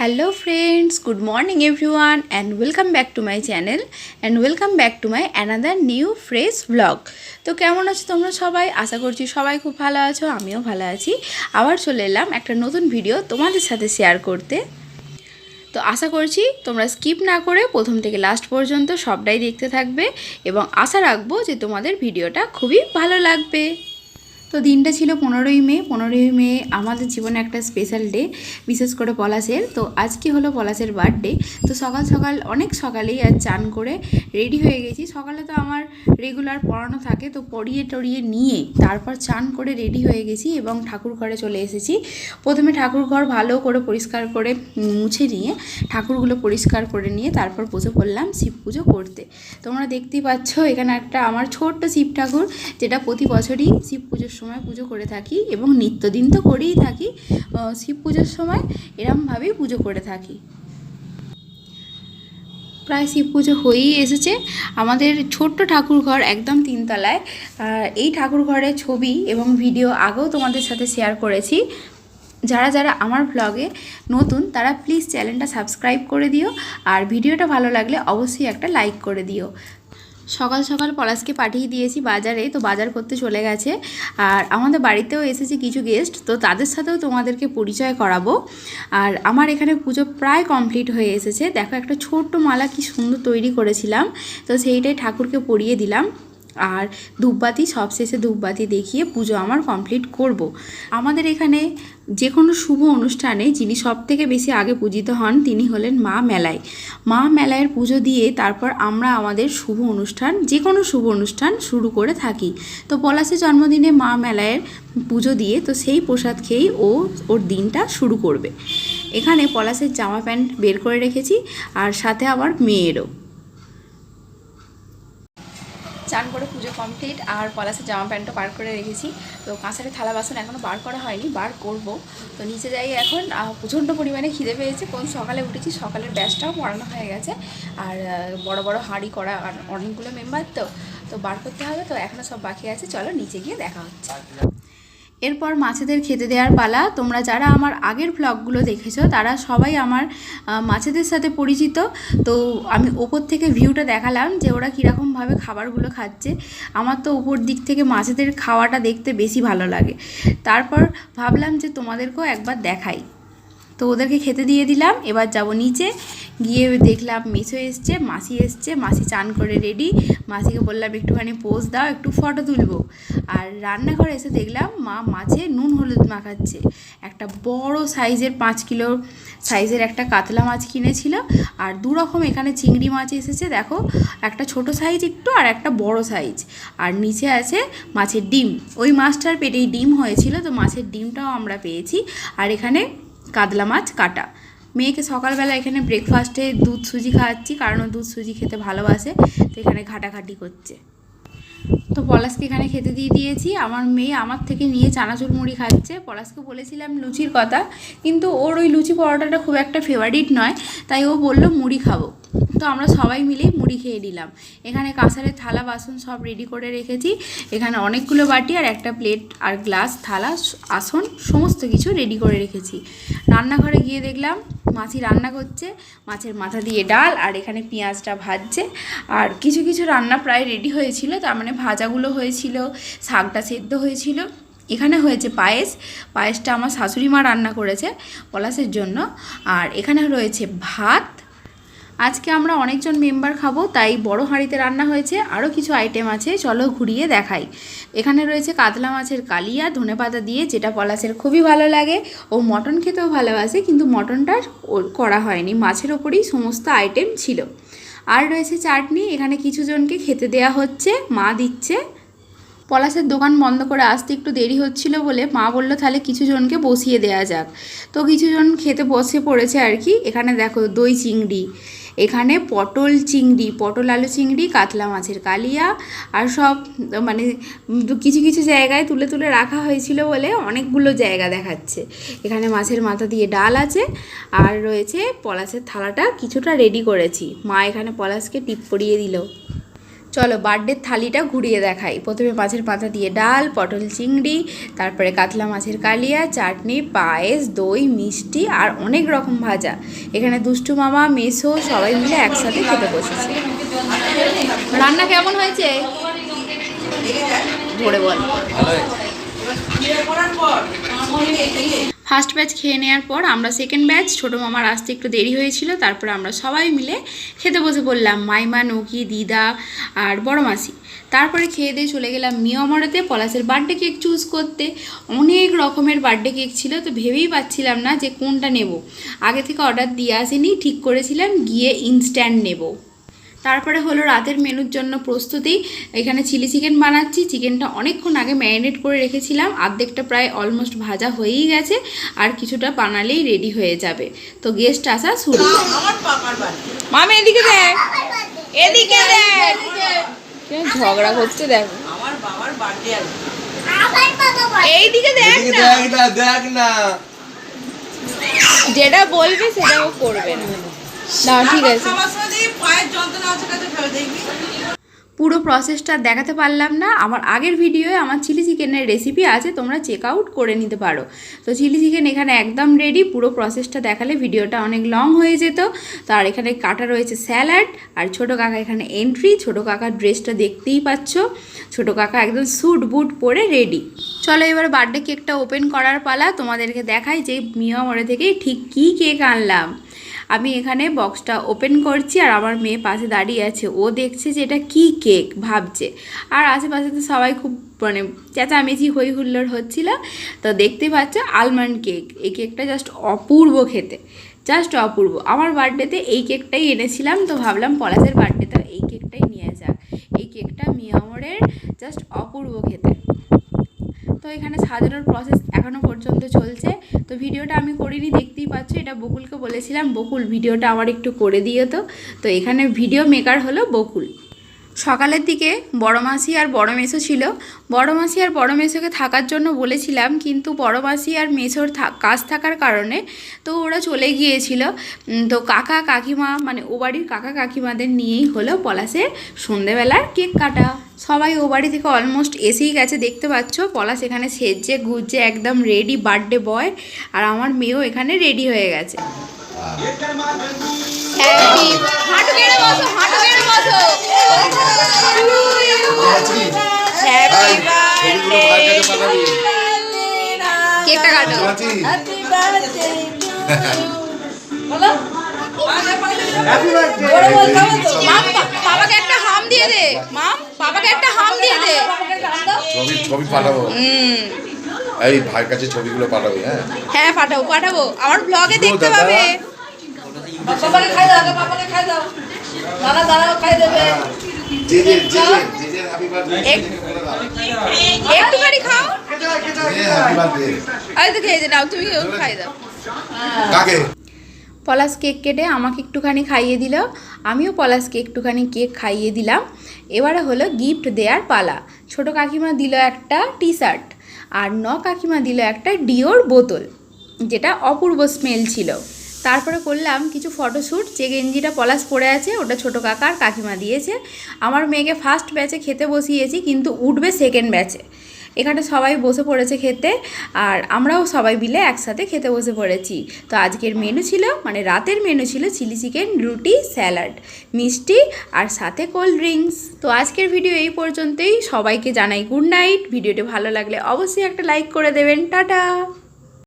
Hello friends good morning everyone and welcome back to my channel and welcome back to my another new fresh blog তো কেমন আছো তোমরা সবাই? আশা করছি সবাই খুব ভালো আছো, আমিও ভালো আছি। আবার চলে এলাম একটা নতুন ভিডিও তোমাদের সাথে শেয়ার করতে। তো আশা করছি তোমরা স্কিপ না করে প্রথম থেকে লাস্ট পর্যন্ত সবটাই দেখতে থাকবে, এবং আশা রাখব যে তোমাদের ভিডিওটা খুবই ভালো লাগবে। তো দিনটা ছিল পনেরোই মে পনেরোই মে আমাদের জীবনে একটা স্পেশাল ডে বিশেষ করে পলাশের। তো আজকে হলো পলাশের বার্থডে তো সকাল সকাল, অনেক সকালেই আর চান করে রেডি হয়ে গেছি। সকালে তো আমার রেগুলার পড়ানো থাকে, তো পড়িয়ে টড়িয়ে নিয়ে তারপর চান করে রেডি হয়ে গেছি এবং ঠাকুর ঘরে চলে এসেছি। প্রথমে ঠাকুর ঘর ভালো করে পরিষ্কার করে মুছে নিয়ে, ঠাকুরগুলো পরিষ্কার করে নিয়ে তারপর পুজো করলাম, শিব পুজো করতে। তোমরা দেখতেই পাচ্ছ, এখানে একটা আমার ছোট্ট শিব ঠাকুর, যেটা প্রতি বছরই শিব পুজোর সময় পুজো করে থাকি এবং নিত্যদিন তো করেই থাকি শিব পুজোর সময় এরমভাবেই পুজো করে থাকি। প্রায় শিব পুজো হয়েই এসেছে। আমাদের ছোট্ট ঠাকুর ঘর একদম তিনতলায়। এই ঠাকুর ঘরের ছবি এবং ভিডিও আগেও তোমাদের সাথে শেয়ার করেছি। যারা যারা আমার ব্লগে নতুন, তারা প্লিজ চ্যানেলটা সাবস্ক্রাইব করে দিও। আর ভিডিওটা ভালো লাগলে অবশ্যই একটা লাইক করে দিও। সকাল সকাল পলাশকে পাঠিয়ে দিয়েছি বাজারে, তো বাজার করতে চলে গেছে। আর আমাদের বাড়িতেও এসেছে কিছু গেস্ট তো তাদের সাথেও তোমাদেরকে পরিচয় করাবো। আর আমার এখানে পুজো প্রায় কমপ্লিট হয়ে এসেছে। দেখো একটা ছোট্ট মালা কি সুন্দর তৈরি করেছিলাম। তো সেইটাই ঠাকুরকে পরিয়ে দিলাম। আর ধূপবাতি, সবশেষে ধূপবাতি দেখিয়ে পুজো আমার কমপ্লিট করব। আমাদের এখানে যে কোনো শুভ অনুষ্ঠানে যিনি সব থেকে বেশি আগে পূজিত হন, তিনি হলেন মা মেলায়। মা মেলায়ের পুজো দিয়ে তারপর আমরা আমাদের শুভ অনুষ্ঠান যে কোনো শুভ অনুষ্ঠান শুরু করে থাকি। তো পলাশের জন্মদিনে মা মেলায়ের পুজো দিয়ে তো সেই প্রসাদ খেয়েই ও ওর দিনটা শুরু করবে। এখানে পলাশের জামা প্যান্ট বের করে রেখেছি, আর সাথে আবার মেয়েরও। চান করে পুজো কমপ্লিট আর পলাশে জামা প্যান্টও বার করে রেখেছি। তো কাঁসারে থালা বাসন এখনও বার করা হয়নি, বার করব। তো নিচে যাই এখন প্রচণ্ড পরিমাণে খিদে পেয়েছে। কোন সকালে উঠেছি, সকালের ব্যাসটাও পড়ানো হয়ে গেছে। আর বড় বড় হাঁড়ি করা আর অনেকগুলো মেম্বার তো তো বার করতে হবে। তো এখনও সব বাকি আছে, চলো নিচে গিয়ে দেখা হচ্ছে। এরপর মাছেদের খেতে দেওয়ার পালা। তোমরা যারা আমার আগের ব্লগগুলো দেখেছ, তারা সবাই আমার মাছেদের সাথে পরিচিত। তো আমি ওপর থেকে ভিউটা দেখালাম যে ওরা কীরকমভাবে খাবারগুলো খাচ্ছে। আমার তো ওপর দিক থেকে মাছেদের খাওয়াটা দেখতে বেশি ভালো লাগে। তারপর ভাবলাম যে তোমাদেরকেও একবার দেখাই। তো ওদেরকে খেতে দিয়ে দিলাম। এবার যাব নিচে। গিয়ে দেখলাম মেসো এসছে, মাসি এসছে। মাসি চান করে রেডি মাসিকে বললাম, একটুখানি পোজ দাও, একটু ফটো তুলবো। আর রান্নাঘরে এসে দেখলাম, মা মাছে নুন হলুদ মাখাচ্ছে। একটা বড় সাইজের পাঁচ কিলো সাইজের একটা কাতলা মাছ কিনেছিল। আর দু রকম এখানে চিংড়ি মাছ এসেছে, দেখো। একটা ছোট সাইজ একটু আর একটা বড় সাইজ। আর নিচে আছে মাছের ডিম। ওই মাছটার পেটেই ডিম হয়েছিল, তো মাছের ডিমটাও আমরা পেয়েছি। আর এখানে কাতলা মাছ কাটা। মেয়েকে সকালবেলা এখানে ব্রেকফাস্টে দুধ সুজি খাওয়াচ্ছি, কারণ ও দুধ সুজি খেতে ভালোবাসে, তো এখানে ঘাটাঘাটি করছে। তো পলাশকে এখানে খেতে দিয়ে দিয়েছি। আমার মেয়ে আমার থেকে নিয়ে চানাচুর মুড়ি খাচ্ছে। পলাশকে বলেছিলাম লুচির কথা, কিন্তু ওর ওই লুচি পরোটাটা খুব একটা ফেভারিট নয়, তাই ও বলল মুড়ি খাব। তো আমরা সবাই মিলেই মুড়ি খেয়ে নিলাম। এখানে কাঁসারের থালা, বাসন সব রেডি করে রেখেছি। এখানে অনেকগুলো বাটি আর একটা প্লেট আর গ্লাস থালা, আসন, সমস্ত কিছু রেডি করে রেখেছি। রান্নাঘরে গিয়ে দেখলাম মাছি রান্না করছে। মাছের মাথা দিয়ে ডাল আর এখানে পেঁয়াজটা ভাজছে। আর কিছু কিছু রান্না প্রায় রেডি হয়েছিল। তার মানে ভাজাগুলো হয়েছিল, শাকটা সেদ্ধ হয়েছিল। এখানে হয়েছে পায়েস। পায়েসটা আমার শাশুড়ি মা রান্না করেছে পলাশের জন্য। আর এখানে রয়েছে ভাত আজকে আমরা অনেকজন মেম্বার খাব, তাই বড় হাঁড়িতে রান্না হয়েছে। আরও কিছু আইটেম আছে, চলো ঘুরিয়ে দেখাই। এখানে রয়েছে কাতলা মাছের কালিয়া ধনেপাতা দিয়ে, যেটা পলাশের খুবই ভালো লাগে। ও মটন খেতেও ভালোবাসে, কিন্তু মটনটা করা হয়নি। মাছের ওপরেই সমস্ত আইটেম ছিল। আর রয়েছে চাটনি, এখানে কিছু জনকে খেতে দেয়া হচ্ছে, মা দিচ্ছে। পলাশের দোকান বন্ধ করে আসতে একটু দেরি হচ্ছিল বলে মা বলল, তাহলে কিছু জনকে বসিয়ে দেওয়া যাক। তো কিছুজন খেতে বসে পড়েছে আর কি। এখানে দেখো দই চিংড়ি। এখানে পটল চিংড়ি, পটল, আলু চিংড়ি, কাতলা মাছের কালিয়া আর সব মানে কিছু কিছু জায়গায় তুলে তুলে রাখা হয়েছিল বলে অনেকগুলো জায়গা দেখাচ্ছে। এখানে মাছের মাথা দিয়ে ডাল আছে আর রয়েছে পলাশের থালাটা। কিছুটা রেডি করেছি। মা এখানে পলাশকে টিপ পরিয়ে দিল। চলো বার্থডের থালিটা ঘুরিয়ে দেখাই। প্রথমে মাছের পাতা দিয়ে ডাল, পটল চিংড়ি, তারপরে কাতলা মাছের কালিয়া, চাটনি, পায়েস, দই, মিষ্টি আর অনেক রকম ভাজা। এখানে দুষ্টু মামা, মেসো সবাই মিলে একসাথে খেতে বসেছে। রান্না কেমন হয়েছে? ভরে বল। ফার্স্ট ব্যাচ খেয়ে নেওয়ার পর আমরা সেকেন্ড ব্যাচ ছোটো মামার আসতে একটু দেরি হয়েছিল, তারপরে আমরা সবাই মিলে খেতে বসে পড়লাম, মাইমা, নকি, দিদা আর বড় মাসি। তারপরে খেয়ে দিয়ে চলে গেলাম মিয়ামরাতে পলাশের বার্থডে কেক চুজ করতে। অনেক রকমের বার্থডে কেক ছিল, তো ভেবেই পাচ্ছিলাম না যে কোনটা নেব। আগে থেকে অর্ডার দিয়ে আসেনি, ঠিক করেছিলাম, গিয়ে ইনস্ট্যান্ট নেব। তারপরে হলো রাতের মেনুর জন্য প্রস্তুতি। এখানে চিলি চিকেন বানাচ্ছি। চিকেনটা অনেকক্ষণ আগে ম্যারিনেট করে রেখেছিলাম। অর্ধেকটা প্রায় অলমোস্ট ভাজা হয়েই গেছে। আর কিছুটা বানালেই রেডি হয়ে যাবে। তো গেস্ট আসা শুরু। মামা এদিকে দেখ এদিকে দেখ ঝগড়া করছে দেখ। আমার বাবার বার্থডে এইদিকে দেখ এদিকে না। দেখ না যেটা বলবে সেটা ও করবে না। না ঠিক আছে। পুরো প্রসেসটা দেখাতে পারলাম না। আমার আগের ভিডিওয়ে আমার চিলি চিকেনের রেসিপি আছে তোমরা চেক আউট করে নিতে পারো। তো চিলি চিকেন এখানে একদম রেডি পুরো প্রসেসটা দেখালে ভিডিওটা অনেক লং হয়ে যেত। তো আর এখানে কাটা রয়েছে স্যালাড আর ছোটো কাকা এখানে এন্ট্রি ছোটো কাকার ড্রেসটা দেখতেই পাচ্ছ। ছোটো কাকা একদম স্যুট বুট পরে রেডি চলো এবার বার্থডে কেকটা ওপেন করার পালা, তোমাদেরকে দেখাই যে মিয়া মোড়ে থেকে ঠিক কী কেক আনলাম। আমি এখানে বক্সটা ওপেন করছি আর আমার মেয়ে পাশে দাঁড়িয়ে আছে। ও দেখছে যে এটা কী কেক, ভাবছে। আর আশেপাশে তো সবাই খুব মানে চেঁচামেচি হই হুল্লোড় হচ্ছিল। তো দেখতেই পাচ্ছ আলমন্ড কেক এই কেকটা জাস্ট অপূর্ব খেতে। জাস্ট অপূর্ব। আমার বার্থডেতে এই কেকটাই এনেছিলাম, তো ভাবলাম পলাশের বার্থডেতে এই কেকটাই নিয়ে যাক। এই কেকটা মিয়ামরের জাস্ট অপূর্ব খেতে। এখানে সাজানোর প্রসেস এখনও পর্যন্ত চলছে। তো ভিডিওটা আমি করিনি, দেখতেই পাচ্ছ, এটা বকুলকে বলেছিলাম, বকুল, ভিডিওটা আমার একটু করে দিও তো। তো এখানে ভিডিও মেকার হলো বকুল। সকালের দিকে বড় মাসি আর বড় মেসো ছিল। বড় মাসি আর বড় মেসোকে থাকার জন্য বলেছিলাম কিন্তু বড় মাসি আর মেসোর কাজ থাকার কারণে তো ওরা চলে গিয়েছিল। তো কাকা কাকিমা মানে ও বাড়ির কাকা কাকিমাদের নিয়েই হলো পলাশে সন্ধেবেলার কেক কাটা। সবাই ও বাড়ি থেকে অলমোস্ট এসেই গেছে দেখতে পাচ্ছ? পলাশ এখানে সেজে গুজে একদম রেডি বার্থডে বয় আর আমার মেয়েও এখানে রেডি হয়ে গেছে। Happy- হাঁটু বসো, হাঁটু হ্যাপি বার্থডে বলো। বাবাকে একটা হাম দিয়ে দে। মাম বাবাকে একটা হাম দিয়ে দে। ছবি ছবি পাঠাবো। হুম। এই ভাইয়ের কাছে ছবিগুলো পাঠাবি হ্যাঁ। হ্যাঁ পাঠাবো পাঠাবো। আমার ব্লগে দেখতে পাবে। বাবাকে খাই দাও বাবাকে খাই দাও। দাদা দাদাও খাই দেবে। হ্যাপি বার্থডে একটুখানি খাও। হ্যাপি বার্থডে আরে তো খেয়ে নাও তুমি খাই দাও। কাকে? পলাশ কেক কেটে আমাকে একটুখানি খাইয়ে দিল। আমিও পলাশকে একটুখানি কেক খাইয়ে দিলাম। এবারে হলো গিফট দেওয়ার পালা। ছোট কাকিমা দিল একটা টি শার্ট আর ন কাকিমা দিল একটা ডিওর বোতল যেটা অপূর্ব স্মেল ছিল। তারপরে করলাম কিছু ফটোশ্যুট, যে গেঞ্জিটা পলাশ পরে আছে, ওটা ছোট কাকার কাকিমা দিয়েছে। আমার মেয়েকে ফার্স্ট ব্যাচে খেতে বসিয়েছি, কিন্তু উঠবে সেকেন্ড ব্যাচে এখানে সবাই বসে পড়েছে খেতে, আর আমরাও সবাই মিলে একসাথে খেতে বসে পড়েছি। তো আজকের মেনু ছিল মানে রাতের মেনু ছিল চিলি চিকেন রুটি স্যালাড মিষ্টি, আর সাথে কোল্ড ড্রিঙ্কস তো আজকের ভিডিও এই পর্যন্তই। সবাইকে জানাই গুড নাইট ভিডিওটি ভালো লাগলে অবশ্যই একটা লাইক করে দেবেন। টাটা!